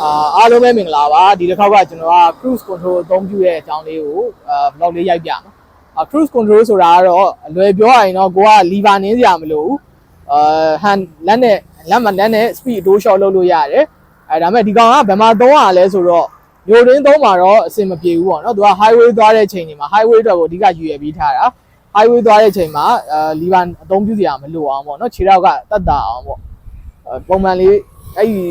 အာအားလုံးပဲမင်္ဂလာပါဒီတစ်ခေါက်ကကျွန်တော်က cruise control အသုံးပြုရဲ့အကြောင်းလေးကိုအာ vlog လေးရိုက်ပြမယ်အာ cruise control ဆိုတာကတော့အလွယ်ပြောရရင်တော့ကိုက lever နင်းစရာမလိုဘူးအာဟန်လက်နဲ့လက်မလက်နဲ့ speed အတိုး short လုပ်လို့ရတယ်အဲဒါပေမဲ့ဒီကောင်ကဘယ်မှာသုံးရလဲဆိုတော့မျိုးရင်းသုံးမှာတော့အဆင်မပြေဘူးပေါ့နော်သူက highway သွားတဲ့ချိန်တွေမှာ highway အတွက်ကိုအဓိကယူရပြီးထားတာ highway သွားတဲ့ချိန်မှာအာ lever အသုံးပြုစရာမလိုအောင်ပေါ့နော်ခြေထောက်ကတတ်တာအောင်ပေါ့အဲပုံမှန်လေးအဲ့ဒီ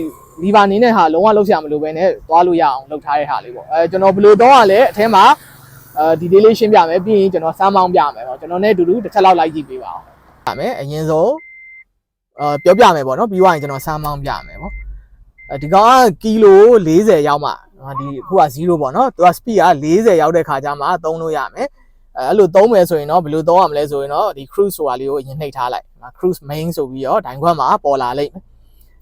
လီဗာနေနဲ့ဟာလုံးဝလောက်ဆရာမလိုပဲနဲ့သွားလို့ရအောင်လုပ်ထားတဲ့ဟာလေးပေါ့အဲကျွန်တော်ဘယ်လိုတော့ရလဲအထဲမှာအဲဒီဒေးလေးရှင်းပြမယ်ပြီးရင်ကျွန်တော်စမ်းမောင်းပြမယ်ပေါ့ကျွန်တော်နဲ့အတူတူတစ်ချက်လောက်လိုက်ကြည့်ပေးပါအောင်ပြမယ်အရင်ဆုံးအဲပြောပြမယ်ပေါ့နော်ပြီးသွားရင်ကျွန်တော်စမ်းမောင်းပြမယ်ပေါ့အဲဒီကောင်ကကီလို40ရောက်မှဒီအခုက0ပေါ့နော်သူက speed က40ရောက်တဲ့ခါကျမှသုံးလို့ရမယ်အဲအဲ့လိုသုံးမယ်ဆိုရင်တော့ဘယ်လိုသုံးရမလဲဆိုရင်တော့ဒီ cruise ဆိုတာလေးကိုအရင်နှိပ်ထားလိုက် cruise main ဆိုပြီးတော့ဒိုင်ခွက်မှာပေါ်လာလိမ့်မယ်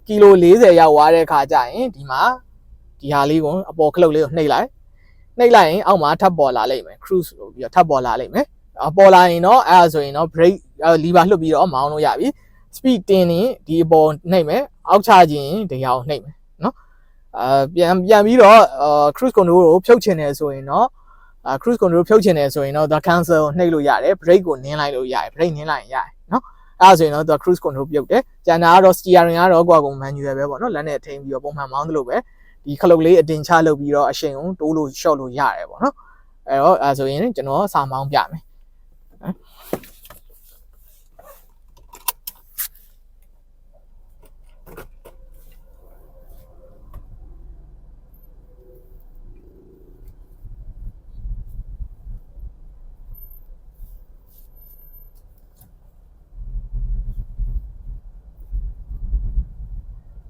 ကီလို40ရောက်သွားတဲ့ခါကျရင်ဒီမှာဒီဟာလေးကိုအပေါ်ခလုတ်လေးကိုနှိပ်လိုက်နှိပ်လိုက်ရင်အောက်မှာထပ်ပေါ်လာလိမ့်မယ် cruise ဆိုပြီးတော့ထပ်ပေါ်လာလိမ့်မယ်အပေါ်လာရင်တော့အဲ့ဒါဆိုရင်တော့ brake lever လွှတ်ပြီးတော့မောင်းလို့ရပြီ speed တင်ရင်ဒီအပေါ်နှိပ်မယ်အောက်ချခြင်းဒီဟာကိုနှိပ်မယ်နော်အာပြန်ပြန်ပြီးတော့အာ cruise control ကိုဖြုတ်ချင်တယ်ဆိုရင်တော့အာ cruise control ဖြုတ်ချင်တယ်ဆိုရင်တော့ the cancel ကိုနှိပ်လို့ရတယ် brake ကိုနင်းလိုက်လို့ရတယ် brake နင်းလိုက်ရင်ရတယ်နော် အဲ့ဒါဆိုရင်တော့သူက cruise control ပြုတ်တယ်ကျန်တာကတော့ steering ကတော့ကိုယ့်အကုန် manual ပဲပေါ့နော်လက်နဲ့ထိန်းပြီးတော့ပုံမှန်မောင်းသလိုပဲဒီခလုတ်လေးအတင်ချလုပ်ပြီးတော့အရှိန်ကိုတိုးလို့ short လို့ရတယ်ပေါ့နော်အဲ့တော့အဲ့ဆိုရင်ကျွန်တော်စာမောင်းပြမယ်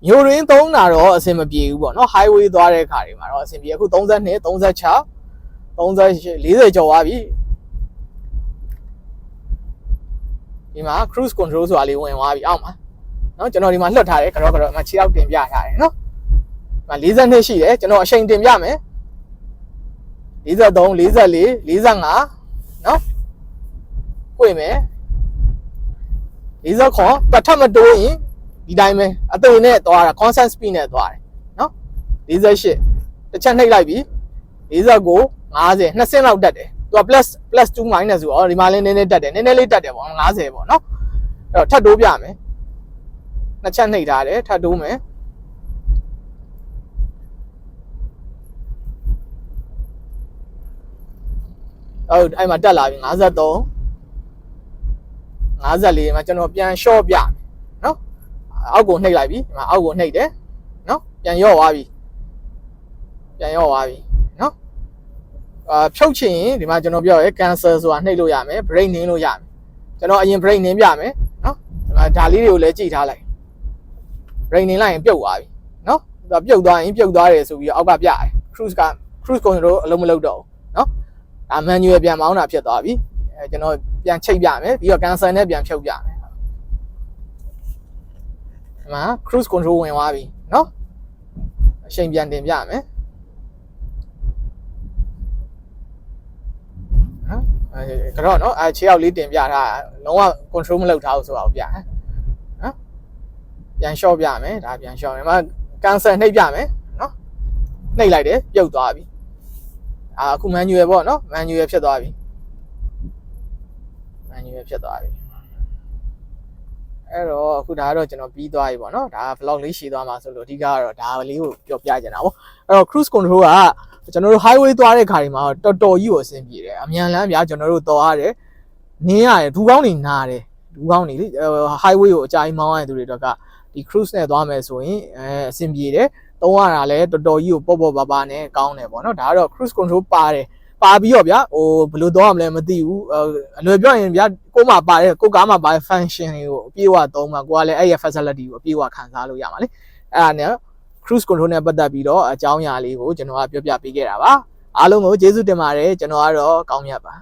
မျိုးရင်းသုံးတာတော့အဆင်မပြေဘူးပေါ့နော် highway သွားတဲ့ခါတွေမှာတော့အဆင်ပြေအခု32 36 38 40ကျော်သွားပြီဒီမှာ cruise control ဆိုတာလေးဝင်သွားပြီအောက်မှာနော်ကျွန်တော်ဒီမှာလှုပ်ထားတယ်ကတော့ကတော့အမှခြေောက်တင်ပြထားတယ်နော်ဒီမှာ40နှစ်ရှိတယ်ကျွန်တော်အချိန်တင်ပြမယ်43 44 45နော်ကိုယ်မယ်48ပတ်ထပ်မတိုးရင် ဒီတိုင်းပဲအသေးနဲ့သွားတာ constant speed နဲ့သွားတယ်နော်48တစ်ချက်နှိပ်လိုက်ပြီ49 50 20လောက်တက်တယ်သူက plus plus 2 minus ဆိုတော့ဒီမှာလည်းနည်းနည်းတက်တယ်နည်းနည်းလေးတက်တယ်ပေါ့50ပေါ့နော်အဲ့တော့ထပ်တိုးပြမယ်နှစ်ချက်နှိပ်ထားတယ်ထပ်တိုးမယ်အဲ့အဲ့မှာတက်လာပြီ53 54မှာကျွန်တော်ပြန် short ပြမယ် အောက်ကိုနှိပ်လိုက်ပြီဒီမှာအောက်ကိုနှိပ်တယ်နော်ပြန်ရော့သွားပြီပြန်ရော့သွားပြီနော်အာဖြုတ်ချင်ရင်ဒီမှာကျွန်တော်ပြောရဲ cancel ဆိုတာနှိပ်လို့ရမယ် break နင်းလို့ရမယ်ကျွန်တော်အရင် break နင်းပြမယ်နော်ဒီမှာဒါလေးတွေကိုလည်းကြည့်ထားလိုက် break နင်းလိုက်ရင်ပြုတ်သွားပြီနော်ဒါပြုတ်သွားရင်ပြုတ်သွားတယ်ဆိုပြီးတော့အောက်ကပြတယ် cruise က cruise control အလုံးမလုပ်တော့ဘူးနော်ဒါ manual ပြန်မောင်းတာဖြစ်သွားပြီအဲကျွန်တော်ပြန်ချိတ်ပြမယ်ပြီးတော့ cancel နဲ့ပြန်ဖြုတ်ပြမယ် ဒီမှာ cruise control ဝင်သွားပြီနော်အချိန်ပြန်တင်ပြမယ်နော်အဲကတော့နော်အဲခြေရောက်လေးတင်ပြထားလုံးဝ control မလုပ်ထားဘူးဆိုတာကိုပြဟမ်နော်ပြန် short ပြမယ်ဒါပြန် short မယ်မ cancel နှိပ်ပြမယ်နော်နှိပ်လိုက်တယ်ပြုတ်သွားပြီအာအခု manual ပေါ့နော် manual ဖြစ်သွားပြီ manual ဖြစ်သွားပြီ အဲ့တော့အခုဒါကတော့ကျွန်တော်ပြီးသွားပြီပေါ့နော်ဒါ vlog လေးရှည်သွားမှာဆိုလို့အဓိကကတော့ဒါလေးကိုပြောပြချင်တာပေါ့အဲ့တော့ cruise control ကကျွန်တော်တို့ highway သွားတဲ့ခါတွေမှာတော်တော်ကြီးကိုအဆင်ပြေတယ်အမြန်လမ်းပြကျွန်တော်တို့တော်ရတယ်နင်းရတယ်ဒူကောင်းနေနားတယ်ဒူကောင်းနေလေ highway ကိုအကြိုင်းမောင်းရတဲ့သူတွေတော့ကဒီ cruise နဲ့သွားမယ်ဆိုရင်အဲအဆင်ပြေတယ်သုံးရတာလည်းတော်တော်ကြီးကိုပေါ့ပေါ့ပါပါနဲ့ကောင်းတယ်ပေါ့နော်ဒါကတော့ cruise control ပါတယ် ပါပြီးတော့ဗျာဟိုဘယ်လိုတော့မလဲမသိဘူးအလွယ်ပြောရင်ဗျာကိုမှပါတယ်ကိုကားမှာပါတဲ့ function တွေကိုအပြည့်အဝသုံးမှာကိုကလည်းအဲ့ရ facility ကိုအပြည့်အဝခံစားလို့ရမှာလေအဲ့ဒါနဲ့ cruise control နဲ့ပတ်သက်ပြီးတော့အကြောင်းအရာလေးကိုကျွန်တော်ကပြောပြပေးခဲ့တာပါအားလုံးကိုကျေးဇူးတင်ပါတယ်ကျွန်တော်ကတော့ကောင်းမြတ်ပါ